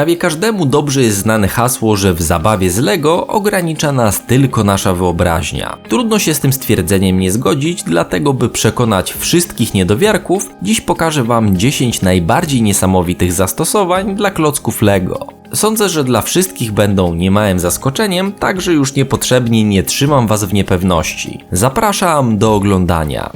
Prawie każdemu dobrze jest znane hasło, że w zabawie z Lego ogranicza nas tylko nasza wyobraźnia. Trudno się z tym stwierdzeniem nie zgodzić, dlatego by przekonać wszystkich niedowiarków, dziś pokażę Wam 10 najbardziej niesamowitych zastosowań dla klocków Lego. Sądzę, że dla wszystkich będą niemałym zaskoczeniem, także już niepotrzebnie nie trzymam Was w niepewności. Zapraszam do oglądania.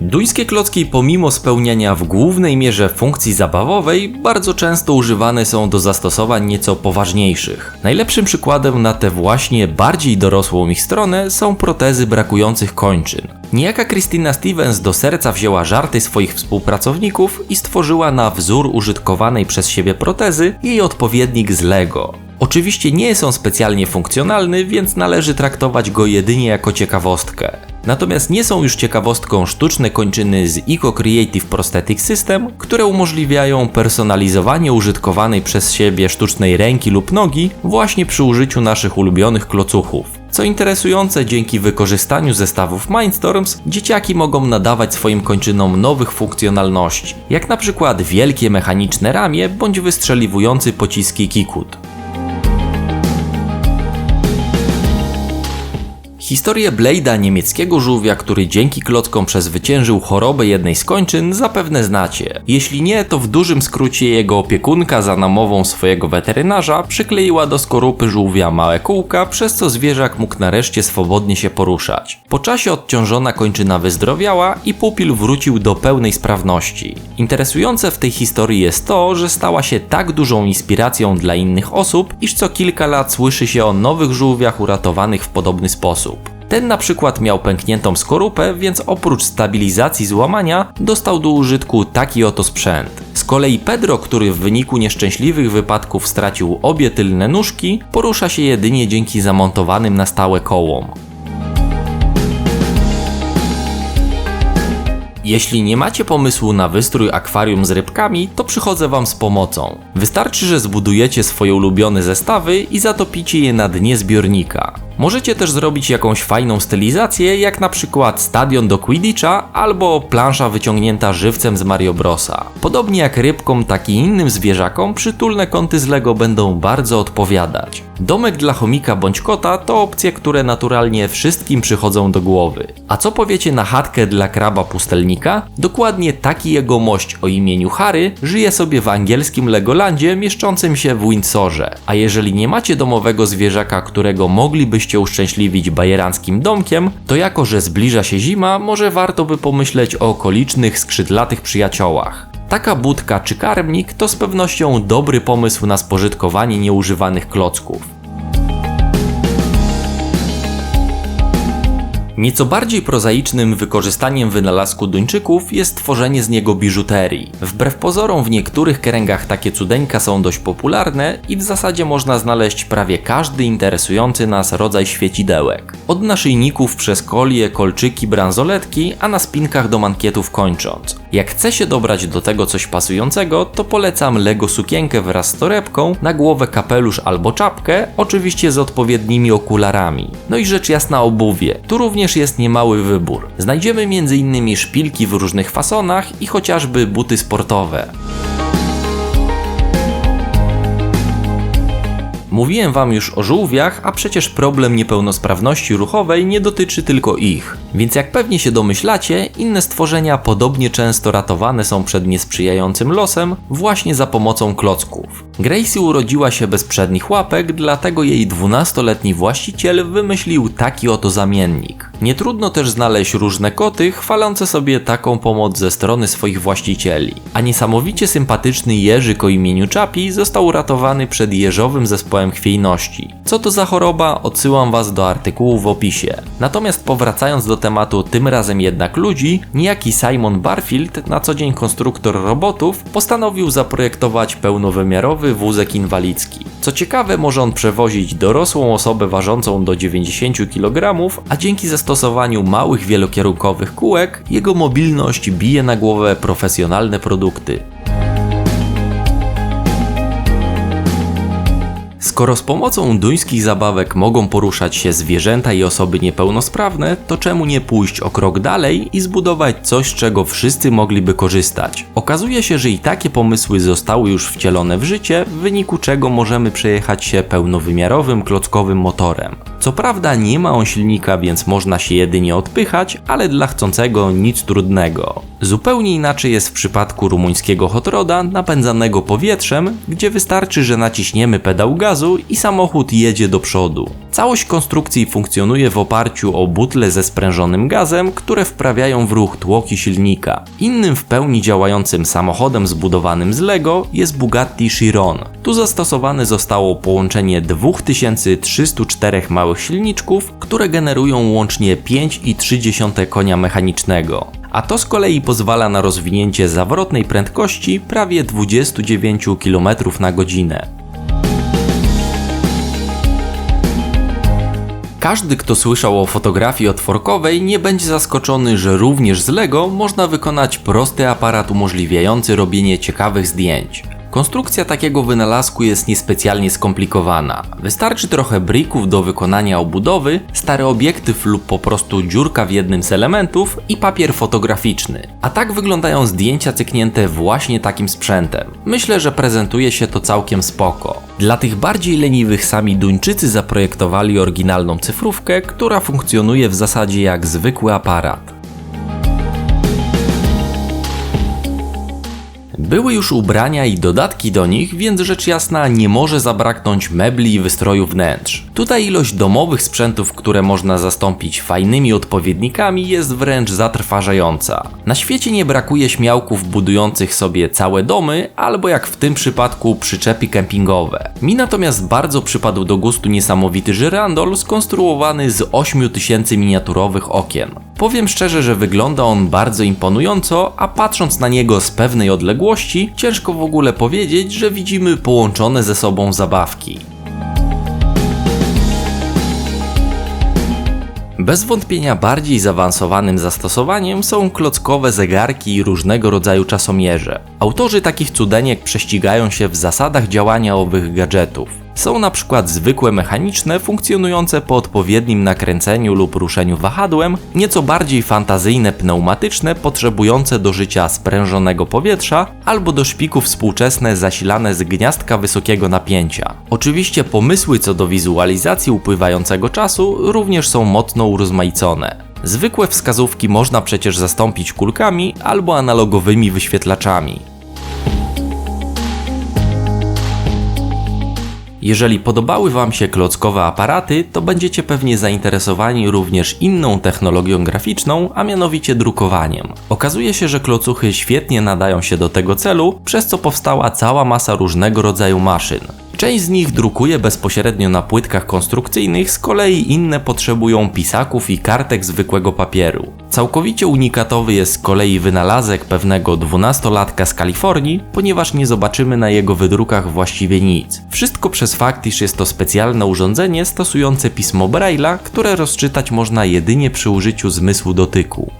Duńskie klocki pomimo spełniania w głównej mierze funkcji zabawowej, bardzo często używane są do zastosowań nieco poważniejszych. Najlepszym przykładem na tę właśnie bardziej dorosłą ich stronę są protezy brakujących kończyn. Niejaka Christina Stevens do serca wzięła żarty swoich współpracowników i stworzyła na wzór użytkowanej przez siebie protezy jej odpowiednik z Lego. Oczywiście nie jest on specjalnie funkcjonalny, więc należy traktować go jedynie jako ciekawostkę. Natomiast nie są już ciekawostką sztuczne kończyny z Eco Creative Prosthetic System, które umożliwiają personalizowanie użytkowanej przez siebie sztucznej ręki lub nogi właśnie przy użyciu naszych ulubionych klocuchów. Co interesujące, dzięki wykorzystaniu zestawów Mindstorms, dzieciaki mogą nadawać swoim kończynom nowych funkcjonalności, jak na przykład wielkie mechaniczne ramię bądź wystrzeliwujący pociski Kikut. Historię Blade'a, niemieckiego żółwia, który dzięki klockom przezwyciężył chorobę jednej z kończyn, zapewne znacie. Jeśli nie, to w dużym skrócie jego opiekunka za namową swojego weterynarza przykleiła do skorupy żółwia małe kółka, przez co zwierzak mógł nareszcie swobodnie się poruszać. Po czasie odciążona kończyna wyzdrowiała i pupil wrócił do pełnej sprawności. Interesujące w tej historii jest to, że stała się tak dużą inspiracją dla innych osób, iż co kilka lat słyszy się o nowych żółwiach uratowanych w podobny sposób. Ten na przykład miał pękniętą skorupę, więc oprócz stabilizacji złamania dostał do użytku taki oto sprzęt. Z kolei Pedro, który w wyniku nieszczęśliwych wypadków stracił obie tylne nóżki, porusza się jedynie dzięki zamontowanym na stałe kołom. Jeśli nie macie pomysłu na wystrój akwarium z rybkami, to przychodzę Wam z pomocą. Wystarczy, że zbudujecie swoje ulubione zestawy i zatopicie je na dnie zbiornika. Możecie też zrobić jakąś fajną stylizację, jak na przykład stadion do Quidditcha albo plansza wyciągnięta żywcem z Mario Brosa. Podobnie jak rybkom, tak i innym zwierzakom, przytulne kąty z Lego będą bardzo odpowiadać. Domek dla chomika bądź kota to opcje, które naturalnie wszystkim przychodzą do głowy. A co powiecie na chatkę dla kraba pustelnika? Dokładnie taki jegomość o imieniu Harry żyje sobie w angielskim Legolandzie mieszczącym się w Windsorze. A jeżeli nie macie domowego zwierzaka, którego moglibyście uszczęśliwić bajeranckim domkiem, to jako że zbliża się zima, może warto by pomyśleć o okolicznych skrzydlatych przyjaciołach. Taka budka czy karmnik to z pewnością dobry pomysł na spożytkowanie nieużywanych klocków. Nieco bardziej prozaicznym wykorzystaniem wynalazku Duńczyków jest tworzenie z niego biżuterii. Wbrew pozorom w niektórych kręgach takie cudeńka są dość popularne i w zasadzie można znaleźć prawie każdy interesujący nas rodzaj świecidełek. Od naszyjników przez kolie, kolczyki, bransoletki, a na spinkach do mankietów kończąc. Jak chce się dobrać do tego coś pasującego, to polecam Lego sukienkę wraz z torebką, na głowę kapelusz albo czapkę, oczywiście z odpowiednimi okularami. No i rzecz jasna obuwie. Tu również jest niemały wybór. Znajdziemy m.in. szpilki w różnych fasonach i chociażby buty sportowe. Mówiłem wam już o żółwiach, a przecież problem niepełnosprawności ruchowej nie dotyczy tylko ich. Więc jak pewnie się domyślacie, inne stworzenia podobnie często ratowane są przed niesprzyjającym losem właśnie za pomocą klocków. Gracie urodziła się bez przednich łapek, dlatego jej 12-letni właściciel wymyślił taki oto zamiennik. Nie trudno też znaleźć różne koty chwalące sobie taką pomoc ze strony swoich właścicieli. A niesamowicie sympatyczny Jerzyk o imieniu Czapi został uratowany przed jeżowym zespołem chwiejności. Co to za choroba? Odsyłam Was do artykułu w opisie. Natomiast powracając do tematu tym razem jednak ludzi, niejaki Simon Barfield, na co dzień konstruktor robotów, postanowił zaprojektować pełnowymiarowy wózek inwalidzki. Co ciekawe, może on przewozić dorosłą osobę ważącą do 90 kg, a dzięki zastosowaniu małych wielokierunkowych kółek, jego mobilność bije na głowę profesjonalne produkty. Skoro z pomocą duńskich zabawek mogą poruszać się zwierzęta i osoby niepełnosprawne, to czemu nie pójść o krok dalej i zbudować coś, czego wszyscy mogliby korzystać? Okazuje się, że i takie pomysły zostały już wcielone w życie, w wyniku czego możemy przejechać się pełnowymiarowym klockowym motorem. Co prawda nie ma on silnika, więc można się jedynie odpychać, ale dla chcącego nic trudnego. Zupełnie inaczej jest w przypadku rumuńskiego hot roda napędzanego powietrzem, gdzie wystarczy, że naciśniemy pedał gazu i samochód jedzie do przodu. Całość konstrukcji funkcjonuje w oparciu o butle ze sprężonym gazem, które wprawiają w ruch tłoki silnika. Innym w pełni działającym samochodem zbudowanym z Lego jest Bugatti Chiron. Tu zastosowane zostało połączenie 2304 małych silniczków, które generują łącznie 5,3 konia mechanicznego a to z kolei pozwala na rozwinięcie zawrotnej prędkości prawie 29 km na godzinę. Każdy, kto słyszał o fotografii otworkowej, nie będzie zaskoczony, że również z Lego można wykonać prosty aparat umożliwiający robienie ciekawych zdjęć. Konstrukcja takiego wynalazku jest niespecjalnie skomplikowana. Wystarczy trochę brików do wykonania obudowy, stary obiektyw lub po prostu dziurka w jednym z elementów i papier fotograficzny. A tak wyglądają zdjęcia cyknięte właśnie takim sprzętem. Myślę, że prezentuje się to całkiem spoko. Dla tych bardziej leniwych sami Duńczycy zaprojektowali oryginalną cyfrówkę, która funkcjonuje w zasadzie jak zwykły aparat. Były już ubrania i dodatki do nich, więc rzecz jasna nie może zabraknąć mebli i wystroju wnętrz. Tutaj ilość domowych sprzętów, które można zastąpić fajnymi odpowiednikami jest wręcz zatrważająca. Na świecie nie brakuje śmiałków budujących sobie całe domy, albo jak w tym przypadku przyczepy kempingowe. Mi natomiast bardzo przypadł do gustu niesamowity żyrandol skonstruowany z 8000 miniaturowych okien. Powiem szczerze, że wygląda on bardzo imponująco, a patrząc na niego z pewnej odległości, ciężko w ogóle powiedzieć, że widzimy połączone ze sobą zabawki. Bez wątpienia bardziej zaawansowanym zastosowaniem są klockowe zegarki i różnego rodzaju czasomierze. Autorzy takich cudeniek prześcigają się w zasadach działania owych gadżetów. Są na przykład zwykłe mechaniczne, funkcjonujące po odpowiednim nakręceniu lub ruszeniu wahadłem, nieco bardziej fantazyjne pneumatyczne, potrzebujące do życia sprężonego powietrza, albo do szpików współczesne zasilane z gniazdka wysokiego napięcia. Oczywiście pomysły co do wizualizacji upływającego czasu również są mocno urozmaicone. Zwykłe wskazówki można przecież zastąpić kulkami albo analogowymi wyświetlaczami. Jeżeli podobały Wam się klockowe aparaty, to będziecie pewnie zainteresowani również inną technologią graficzną, a mianowicie drukowaniem. Okazuje się, że klocuchy świetnie nadają się do tego celu, przez co powstała cała masa różnego rodzaju maszyn. Część z nich drukuje bezpośrednio na płytkach konstrukcyjnych, z kolei inne potrzebują pisaków i kartek zwykłego papieru. Całkowicie unikatowy jest z kolei wynalazek pewnego dwunastolatka z Kalifornii, ponieważ nie zobaczymy na jego wydrukach właściwie nic. Wszystko przez fakt, iż jest to specjalne urządzenie stosujące pismo Braille'a, które rozczytać można jedynie przy użyciu zmysłu dotyku.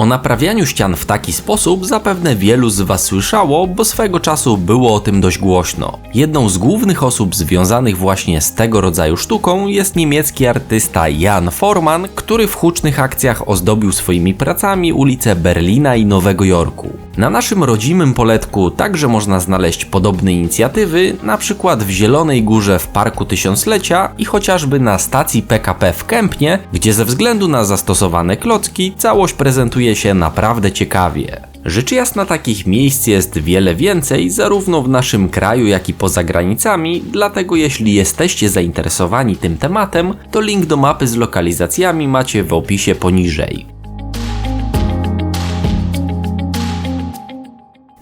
O naprawianiu ścian w taki sposób zapewne wielu z Was słyszało, bo swego czasu było o tym dość głośno. Jedną z głównych osób związanych właśnie z tego rodzaju sztuką jest niemiecki artysta Jan Forman, który w hucznych akcjach ozdobił swoimi pracami ulice Berlina i Nowego Jorku. Na naszym rodzimym poletku także można znaleźć podobne inicjatywy, na przykład w Zielonej Górze w Parku Tysiąclecia i chociażby na stacji PKP w Kępnie, gdzie ze względu na zastosowane klocki całość prezentuje się naprawdę ciekawie. Rzecz jasna takich miejsc jest wiele więcej, zarówno w naszym kraju, jak i poza granicami, dlatego jeśli jesteście zainteresowani tym tematem, to link do mapy z lokalizacjami macie w opisie poniżej.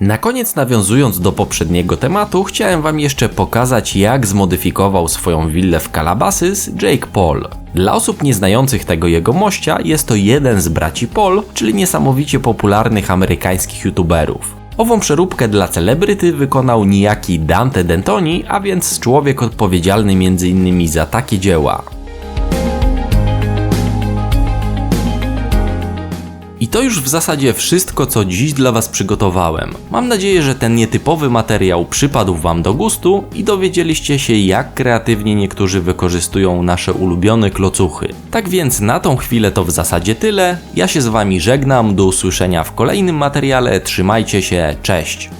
Na koniec nawiązując do poprzedniego tematu, chciałem wam jeszcze pokazać jak zmodyfikował swoją willę w Calabasas Jake Paul. Dla osób nieznających tego jego mościa jest to jeden z braci Paul, czyli niesamowicie popularnych amerykańskich youtuberów. Ową przeróbkę dla celebryty wykonał niejaki Dante Dentoni, a więc człowiek odpowiedzialny m.in. za takie dzieła. I to już w zasadzie wszystko, co dziś dla Was przygotowałem. Mam nadzieję, że ten nietypowy materiał przypadł Wam do gustu i dowiedzieliście się, jak kreatywnie niektórzy wykorzystują nasze ulubione klocuchy. Tak więc na tą chwilę to w zasadzie tyle. Ja się z Wami żegnam, do usłyszenia w kolejnym materiale, trzymajcie się, cześć!